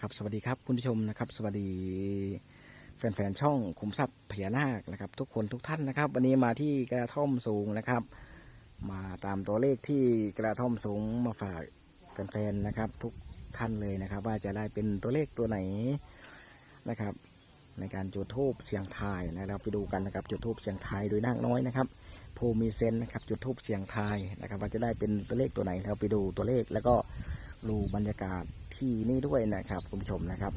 ครับสวัสดีครับคุณผู้ชมนะครับ สวัสดีแฟนๆช่องขุมทรัพย์พญานาคนะครับ ทุกคนทุกท่านนะครับ วันนี้มาที่กระท่อมสูงนะครับ มาตามตัวเลขที่กระท่อมสูงมาฝากแฟนๆนะครับ ทุกท่านเลยนะครับ ว่าจะได้เป็นตัวเลขตัวไหนนะครับ ในการจุดทูบเสียงทายนะเราไปดูกันนะครับ จุดทูบเสียงทายโดยนาคน้อยนะครับภูมิเซนนะครับจุดทูบเสียงทายนะครับ ว่าจะได้เป็นตัวเลขตัวไหนเราไปดูตัวเลขแล้วก็ดูบรรยากาศ ที่นี่ด้วยนะครับคุณผู้ชมนะครับ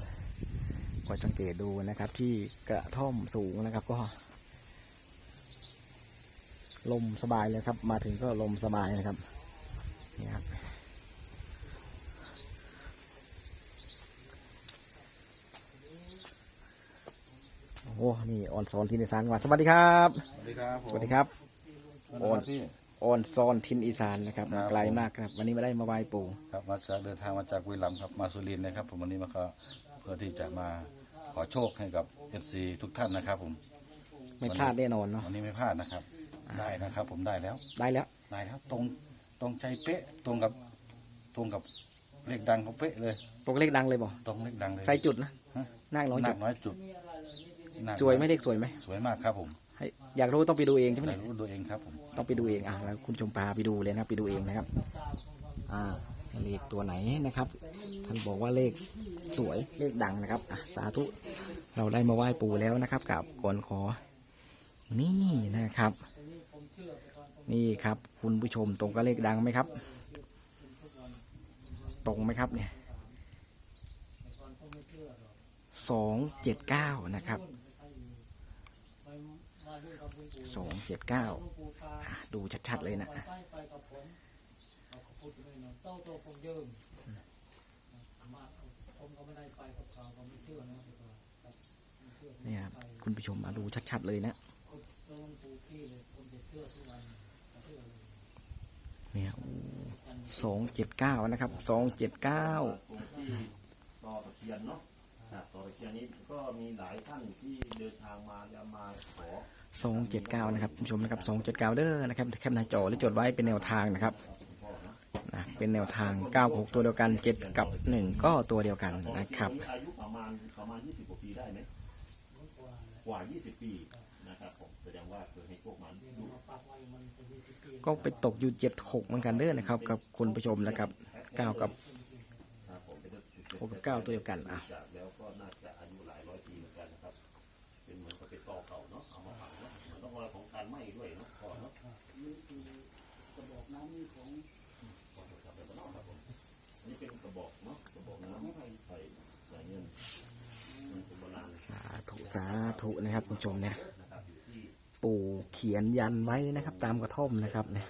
ก็สังเกตดูนะครับ ที่กระท่อมสูงนะครับ ก็ ลมสบายเลยครับ มาถึงก็ลมสบายนะครับนี่ครับโอ้โหนี่ออนซอนทินอีสานก่อนสวัสดีครับ สวัสดีครับผมสวัสดีครับสวัสดีครับพี่ ออนซอนทินอีสานนะครับครับมาไกลมากครับ วันนี้มาได้มาไหว้ปู่ครับมาจากเดินทางมาจากบุรีรัมย์ครับมาสุรินทร์นะครับผมวันนี้มาก็เพื่อที่จะมาขอโชคให้กับเอฟซีทุกท่านนะครับ ผมไม่พลาดแน่นอนเนาะวันนี้ไม่พลาดนะครับ ได้นะครับ ผมได้แล้วได้แล้ว ได้แล้วตรงตรงใจเป๊ะตรงกับตรงกับเลขดังเขาเป๊ะเลยตกเลขดังเลยบ่ตรงเลขดังเลยใครจุดนะฮะนาคน้อยหนัจุกดน้อยจุดนาคสวยไหมเลขสวยไหม สวยมากครับผม ให้อยากรู้ต้องไปดูเองใช่ไหมได้เนี่ยรู้ตัวเองครับผมต้องไปดูเองอะแล้วคุณชมพาไปดูเลยนะครับไปดูเองนะครับ อ่าเลขตัวไหนนะครับ ท่านบอกว่าเลขสวยเลขดังนะครับอะสาธุเราได้มาไหว้ปู่แล้วนะครับกับก่อนขอ นี่นะครับ นี่ครับ คุณผู้ชมตรงกับเลขดังไหมครับ ตรงไหมครับเนี่ยสองเจ็ดเก้านะครับ สองเจ็ดเก้าดูชัดๆเลยนะเนี่ยครับคุณผู้ชมมาดูชัดๆเลยนะเนี่ยสองเจ็ดเก้านะครับสองเจ็ดเก้าต่อตะเคียนเนาะต่อตะเคียนนี้ก็มีหลายท่านที่เดินทางมาจะมาขอ สองเจ็ดเก้านะครับคุณผู้ชมนะครับสองเด้อนะครับแคปหน้าจอหรือจดไว้เป็นแนวทางนะครับนะเป็นแนวทางเก้าหกตัวเดียวกันเจ็ดกับหนึ่งก็ตัวเดียวกันนะครับอายุประมาณประมาณ 20กว่าปีได้ไหมกว่า 20 ปีนะครับผมแสดงว่าเคยให้พวกมันดูก็ไปตกอยู่เจ็ดหกเหมือนกันเด้อนะครับ กับคุณผู้ชมนะครับเก้ากับครับผมเป็นหกกับเก้าตัวเดียวกันอะ การไหม้ด้วยเนาะก่อนเนาะอันนี้เป็นกระบอกเนาะกระบอกน้ำใส่ใส่เงินมันเป็นโบราณสาธุสาธุนะครับคุณผู้ชมเนี่ยปู่เขียนยันไว้นะครับ ตามกระท่อมนะครับเนี่ย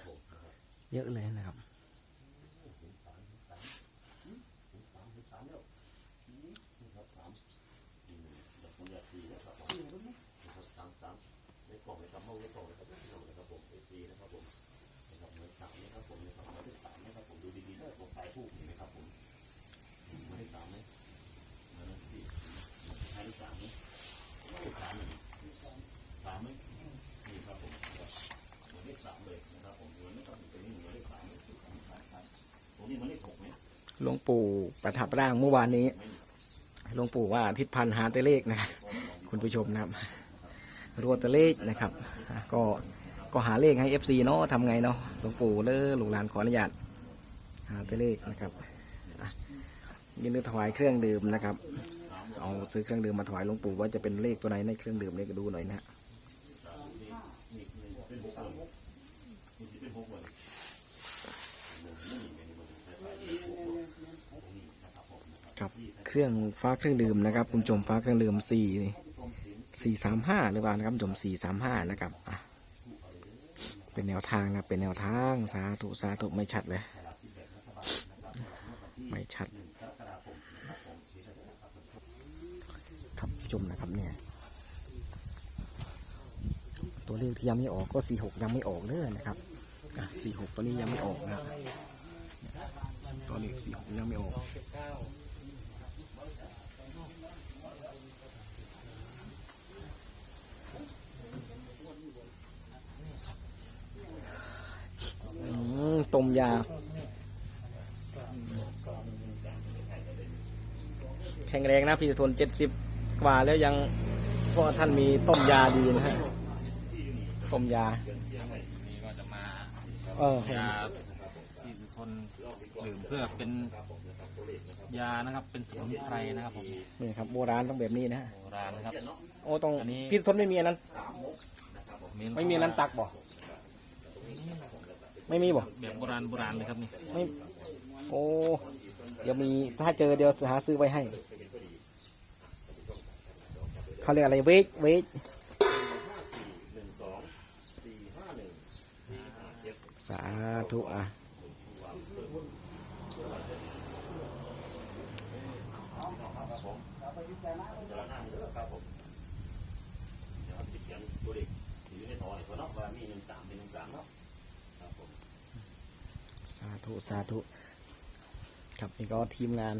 เยอะเลยนะครับ ผมเลยครับผมไม่ตกเลยครับผมไอซีนะครับผมเหมายสามนะครับผมหมายสามหมายเลยครับผมไม่สามเลยครับผมไม่สามเลยครับผมนี่มันไม่ตกเลยหลวงปู่ประทับร่างเมื่อวานนี้หลวงปู่ว่าทิศพันธ์หาตัวเลขนะครับคุณผู้ชมนะครับ รัวตัวเลขนะครับ ก็ก็หาเลขให้ FC เนาะทำไงเนาะหลวงปู่เลอหลวงหลานขออนุญาตหาตัวเลขนะครับอะยินดีถวายเครื่องดื่มนะครับ เอาซื้อเครื่องดื่มมาถวายหลวงปู่ว่าจะเป็นเลขตัวไหนในเครื่องดื่มเนี่ยก็ดูหน่อยนะครับเครื่องฟ้าเครื่องดื่มนะครับ คุณผู้ชมฟ้าเครื่องดื่มสี่ สี่สามห้าหรือเปล่านะครับคุณผู้ชมสี่สามห้านะครับอะเป็นแนวทางนะเป็นแนวทางสาธุสาธุไม่ชัดเลย ไม่ชัดครับผู้ชมนะครับเนี่ยตัวเลขที่ยังไม่ออกก็สี่หกยังไม่ออกเลยนะครับสี่หกตัวนี้ยังไม่ออกนะครับตัวเลขสี่หกยังไม่ออก ต้มยาแคข็งแรงนะพี่ทนเจ็ดสิบกว่าแล้วยังเพราะว่าท่านมีต้มยาดีนะฮะ ต้มยานี่ก็จะมาเออให้ยาที่ทุกคนดื่มเพื่อเป็นยานะครับ เป็นสมุนไพรนะครับผมนี่ครับโบราณต้องแบบนี้นะฮะโบราณนะครับ โอ้ตรงอันนี้ พี่ทนไม่มีอันนั้น ไม่มีอันนั้นตักบ่ ไม่มีบ่แบบโบราณโบราณเลยครับนี่ไม่โอ้เดี๋ยวมีถ้าเจอเดี๋ยวหาซื้อไว้ให้เขาเรียกอะไรเวกเวกสาธุอะเดี๋ยวติดเขียนตัวเด็กอยู่ในถอยเขาเนาะว่ามีหนึ่งสามเป็นหนึ่งสามเนาะครับผม สาธุสาธุครับนี่ก็ทีมงาน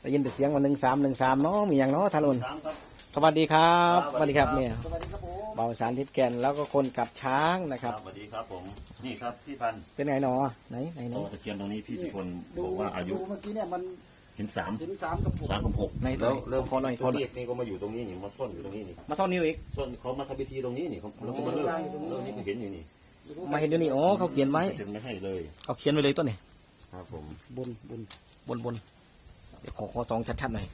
ได้ยินแต่เสียงวันหนึ่งสามหนึ่งสามเนาะมีอย่างเนาะท่านอุนสามครับสวัสดีครับครับ สวัสดีครับสวัสดีครับเนี่ยสวัสดีครับผมเบาสารทิศแก่นแล้วก็คนกับช้างนะครับ สวัสดีครับผม นี่ครับพี่พันธุ์เป็นไงหนอไหนไหนไหนโตตะเคียนตรงนี้พี่สิพลบอกว่าอายุดูเมื่อกี้เนี่ยมันเห็นสามถึงสามกับผมสามกับหกในแล้วแล้วขอหน่อยขอหน่อยเด็กนี่ก็มาอยู่ตรงนี้นี่มาซ่อนอยู่ตรงนี้นี่มาซ่อนนิ้วอีกซ่อนเขามาทำพิธีตรงนี้นี่เขาแล้วก็มาเลิกเลิกนี่ก็เห็นอยู่นี่ มาเห็นอยู่นี่อ๋อเขาเขียนไว้เซ็นไม่ให้เลยเขาเขียนไว้เลยต้นนี่ครับผมบนบนบนบนเดี๋ยวขอขอสองชัดๆหน่อย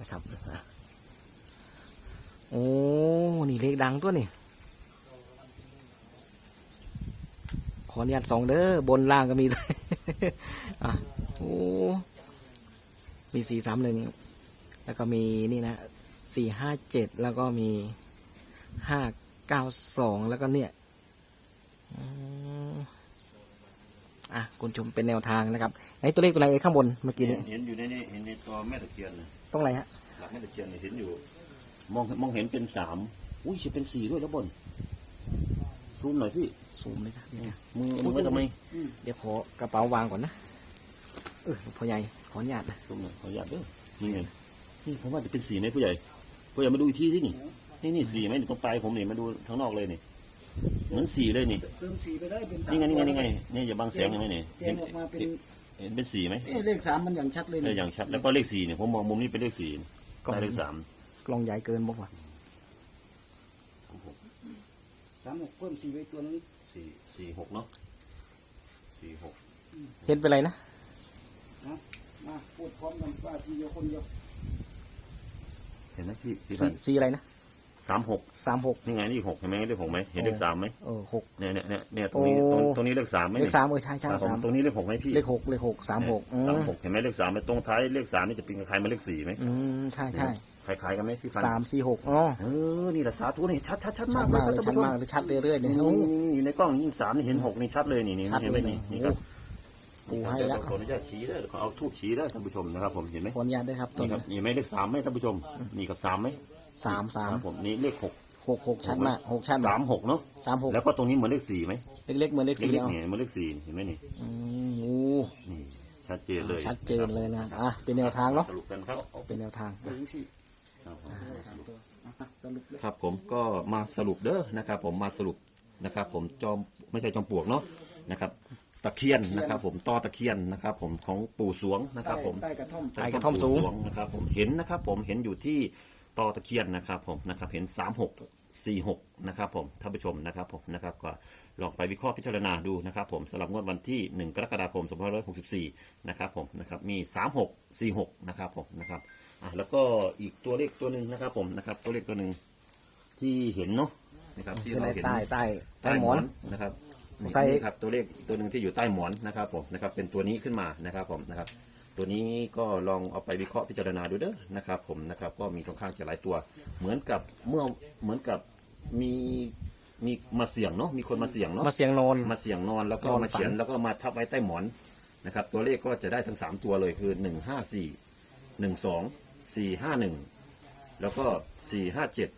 นะครับอะโอ้นี่เลขดังตัวนี่ขออนุญาตสองเด้อบนล่างก็มีอะโอ้มีสี่สามหนึ่งแล้วก็มีนี่นะสี่ห้าเจ็ดแล้วก็มีห้าเก้าสองแล้วก็เนี่ย อืมอะคุณชมเป็นแนวทางนะครับไอ้ตัวเลขตัวไหนข้างบนเมื่อกี้เห็นี้นเห็นอยู่ในนี้เห็นในตัวแม่ตะเคียนนะตรงไหนฮะหลักแม่ตะเคียนเนี่ยเห็นอยู่ มองมองเห็นเป็นสามอุ้ยจะเป็นสี่ด้วยแล้วบนซูมหน่อยพี่ซูมเลยจ้ะเนี่ยมือมือไว้ทำไมเดี๋ยวขอกระเป๋าวางก่อนนะเออพ่อใหญ่ขออนุญาตนะซูมหน่อยขออนุญาตเด้อนี่ไงนี่ผมว่าจะเป็นสี่ไหมผู้ใหญ่ผู้ใหญ่มาดูอีกทีสินี่นี่นี่สี่ไหมนี่ตรงปลายผมนี่มาดูข้างนอกเลยนี่ เหมือนสี่เลยนี่เติมสีไปได้เป็นสามนี่ไงนี่ไงนี่ไงนี่อย่าบังแสงยังไงนี่แจเห็งนออกมาเป็นเห็นเป็นสี่ไหมเอ๊ะเลขสามมันอย่างชัดเลยได้นี่อย่างชัดแล้วก็เลขสี่เนี่ยผมมองมุมนี้เป็นเลขสี่ได้เลขสามกล้องใหญ่เกินบอกว่าสามหกเพิ่มสีไว้ตัวนึงสี่สี่หกเนาะสี่หกเห็นเป็นไรนะมาพูดพร้อมกันว่าทีเดียวคนเดียวเห็นไหมพี่พี่สีสีอะไรนะ สามหกสามหกนี่ไงนี่หกเห็นไหมเลขหกไหมเห็นเลขสามไหมเออหกเนี่ยเนี่ยเนี่ยเนี่ยตรงนี้โอ้ตรงตรงนี้เลขสามไหมเลขสามเออใช่ใช่ครับผมสามตรงนี้เลขหกไหมพี่เลขหกเลขหกสามหกอืสามมหกเห็นไหมเลขสามไหมตรงท้ายเลขสามนี่จะเป็นคล้ายๆมาเลขสี่ไหมอืมใช่ใช่คล้ายๆกันไหมพี่พันธุ์สามสี่หกอ๋อเออนี่แหละสาธุนี่ชัดชัดชัดชัมาดกเลยมากเลยชัดมากเลยชัดเรื่อยๆนี่เนี่ยนี่โอ้นี่อยู่ในกล้องยิ่งสามนี่เห็นหกนี่ชัดเลยนี่นี่ชัดเห็นไหมเลยนี่นะนี่ครับปูให้แล้วขออนุญาตชี้เด้อขอเอาทูบชี้เด้อท่านผู้ชมนะครับผมเห็นไหมขออนุญาตด้วยครับต้นี่นครับนี่ไหมเลขสามไหมท่านผู้ชมนี่กับสามไหม สามสามครับผมนี่เลขหกหกหกชัดมากหกชัดสามหกเนาะสามหกแล้วก็ตรงนี้เหมือนเลขสี่ไหมเล็กๆเหมือนเลขสี่เล็กเอาๆเนี่ยเหมือนเลขสี่เห็นไหมนี่อืมโอ้นี่ชัดเจนเลยชัดเจนเลยนะครับอะเป็นแนวทางเนาะสรุปกันครับเป็นแนวทางถึงสี่ครับผมสรุปเลยครับผมก็มาสรุปเด้อนะครับ ผมมาสรุปนะครับ ผมจอมไม่ใช่จอมปลวกเนาะนะครับตะเคียนนะครับ ผมต่อตะเคียนนะครับ ผมของปู่สวงนะครับ ผมใต้กระท่อมใต้กระท่อมสูงปู่นะครับ ผมเห็นนะครับ ผมเห็นอยู่ที่ ต่อตะเคียนนะครับผมนะครับเห็นสามหกสี่หกนะครับผมท่านผู้ชมนะครับผมนะครับก็ลองไปวิเคราะห์พิจารณาดูนะครับผมสำหรับงวดวันที่หนึ่งกรกฎาคมสองพันห้าร้อยหกสิบสี่นะครับผมนะครับมีสามหกสี่หกนะครับผมนะครับอะแล้วก็อีกตัวเลขตัวหนึ่งนะครับผมนะครับตัวเลขตัวหนึ่งที่เห็นเนาะนะครับที่เป็นเราอะไรเห็นใต้ใต้ใต้ใต้หหมมออนนนะครับนี่ใส่นี่ครับตัวเลขตัวหนึ่งที่อยู่ใต้หมอนนะครับผมนะครับเป็นตัวนี้ขึ้นมานะครับผมนะครับ ตัวนี้ก็ลองเอาไปวิเคราะห์พิจารณาดูเด้อนะครับ ผมนะครับ ก็มีค่อนข้างจะหลายตัว เหมือนกับเมื่อเหมือนกับมีมีมาเสี่ยงเนาะมีคนมาเสี่ยงเนาะมาเสียงนอน มาเสี่ยงนอนแล้วก็นอนมาเขียนฝันแล้วก็มาทับไว้ใต้หมอนนะครับ ตัวเลขก็จะได้ทั้งสามตัวเลยคือหนึ่งห้าสี่หนึ่งสองสี่ห้าหนึ่งแล้วก็สี่ห้าเจ็ด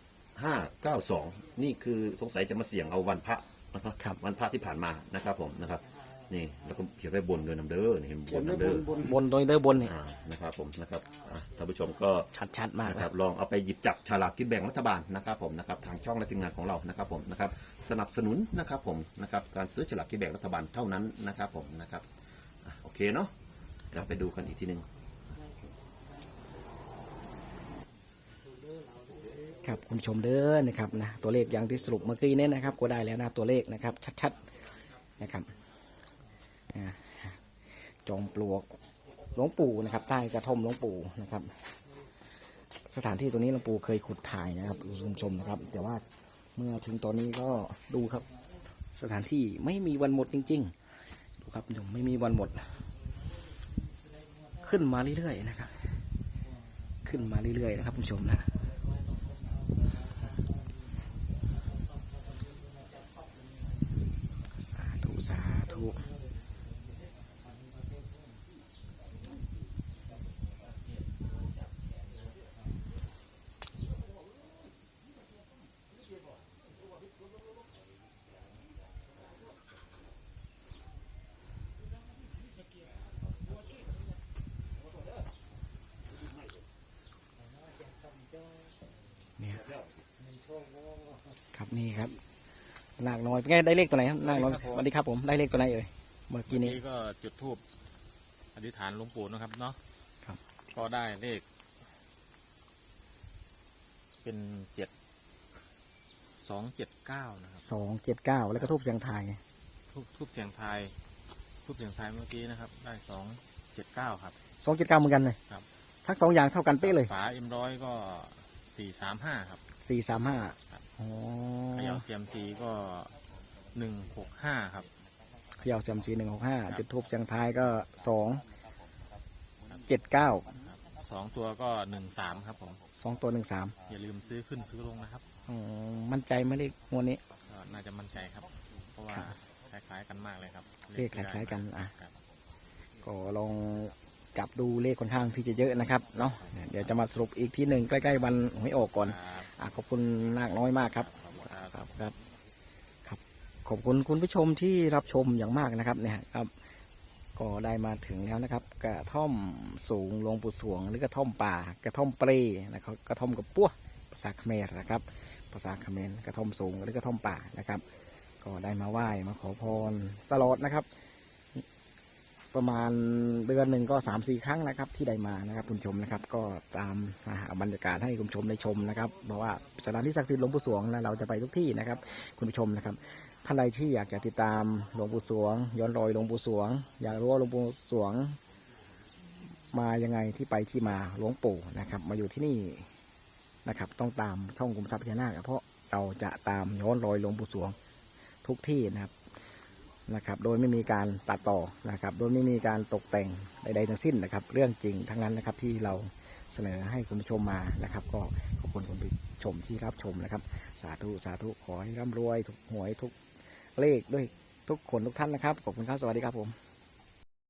ห้าเก้าสองนี่คือสงสัยจะมาเสี่ยงเอาวันพระนะครับครับวันพระที่ผ่านมานะครับผมนะครับ นี่แล้วก็เขียนไว้บนเดินนำเด้อนี่บเขียนนไว้นำบเด้อนบนบนโดยเด้อบนเนี่ยอ่านะครับผมนะครับอะท่านผู้ชมก็ ชัดชัดๆมากนะนะคครัรับบลองเอาไปหยิบจับฉลากกินแบ่งรัฐบาลนะครับผมนะครับทางช่องและทีมงานของเรานะครับผมนะครับสนับสนุนนะครับผมนะครับการซื้อฉลากกินแบ่งรัฐบาลเท่านั้นนะครับผมนะครับอะโอเคเนาะจะไปดูกันอีกทีหนึ่งครับคุณผู้ชมเด้อนะครับนะตัวเลขอย่างที่สรุปเมื่อกี้เนี่ยนะครับก็ได้แล้วนะตัวเลขนะครับชัดๆนะครับอ่า จอมปลวกหลวงปู่นะครับ ใต้กระท่อมหลวงปู่นะครับ สถานที่ตัวนี้หลวงปู่เคยขุดถ่ายนะครับคุณผู้ชมนะครับ แต่ว่าเมื่อถึงตอนนี้ก็ดูครับ สถานที่ไม่มีวันหมดจริง ๆ ดูครับคุณผู้ชมไม่มีวันหมด ขึ้นมาเรื่อยๆนะครับ ขึ้นมาเรื่อยๆนะครับคุณผู้ชมนะ ครับนี่ครับนาคน้อยเป็นไงได้เลขตัวไหนครับนาคน้อยสวัสดีครับผมได้เลขตัวไหนเอ่ยเมื่อกี้นี้นี่ก็จุดทูบอธิษฐานหลวงปู่นะครับเนาะครับ ก็ได้เลข เป็นเจ็ดสองเจ็ดเก้านะครับสองเจ็ดเก้าแล้วก็ทูบเสียงทายไงทูบทูบเสียงไทายทูบเสียงไทายเมื่อกี้นะครับ ได้สองเจ็ดเก้าครับ สองเจ็ดเก้าเหมือนกันเลยครับ ทั้งสองอย่างเท่ากันเป๊ะเลยฝาเอ็มร้อยก็สี่สามห้าครับสี่สามห้าครับ อ๋อเขย่าเซียมซีก็หนึ่งหกห้าครับเขย่าเสียมสีหนึ่งหกห้าครับจุดทูบเสียงทายก็สองเจ็ดเก้าสองตัวก็หนึ่งสามครับผมสองตัวหนึ่งสามอย่าลืมซื้อขึ้นซื้อลงนะครับมั่นใจไหมเลขงวดนี้ก็น่าจะมั่นใจครับ เพราะว่าคล้ายๆกันมากเลยครับเลขคล้ายๆกันอะครับก็ลองจับดูเลขค่อนข้างที่จะเยอะนะครับเนาะเดี๋ยวจะมาสรุปอีกทีหนึ่งใกล้ๆวันหวยออกก่อนครับอะ ขอบคุณนาคน้อยมากครับขอบคุณครับครับครับครับขอบคุณคุณผู้ชมที่รับชมอย่างมากนะครับเนี่ยครับก็ได้มาถึงแล้วนะครับ กระท่อมสูงหลวงปู่สวง หรือกระท่อมป่ากระท่อมเปรนะครับกระท่อมกับปั้วภาษาเขมรนะครับ ภาษาเขมรกระท่อมสูงหรือกระท่อมป่านะครับ ก็ได้มาไหว้มาขอพรตลอดนะครับ ประมาณเดือนหนึ่งก็สามสี่ครั้งนะครับ ที่ได้มานะครับคุณชมนะครับ ก็ตามหาบรรยากาศให้คุณชมได้ชมนะครับเพราะว่าสถานที่ศักดิ์สิทธิ์หลวงปู่สวงนะเราจะไปทุกที่นะครับ คุณผู้ชมนะครับท่านใดที่อยากจะติดตามหลวงปู่สวง ย้อนรอยหลวงปู่สวง อยากรู้ว่าหลวงปู่สวง มายังไงที่ไปที่มาหลวงปู่นะครับ มาอยู่ที่นี่นะครับ ต้องตามช่องกรมทรัพย์พญานาคเพราะเราจะตามย้อนรอยหลวงปู่สวงทุกที่นะครับ นะครับ โดยไม่มีการตัดต่อนะครับ โดยไม่มีการตกแต่งใดๆทั้งสิ้นนะครับ เรื่องจริงทั้งนั้นนะครับที่เราเสนอให้คุณผู้ชมมานะครับ ก็ขอบคุณคุณผู้ชมที่รับชมนะครับ สาธุสาธุขอให้ร่ำรวย ทุกหวยทุกเลขด้วยทุกคนทุกท่านนะครับ ขอบคุณครับ สวัสดีครับผม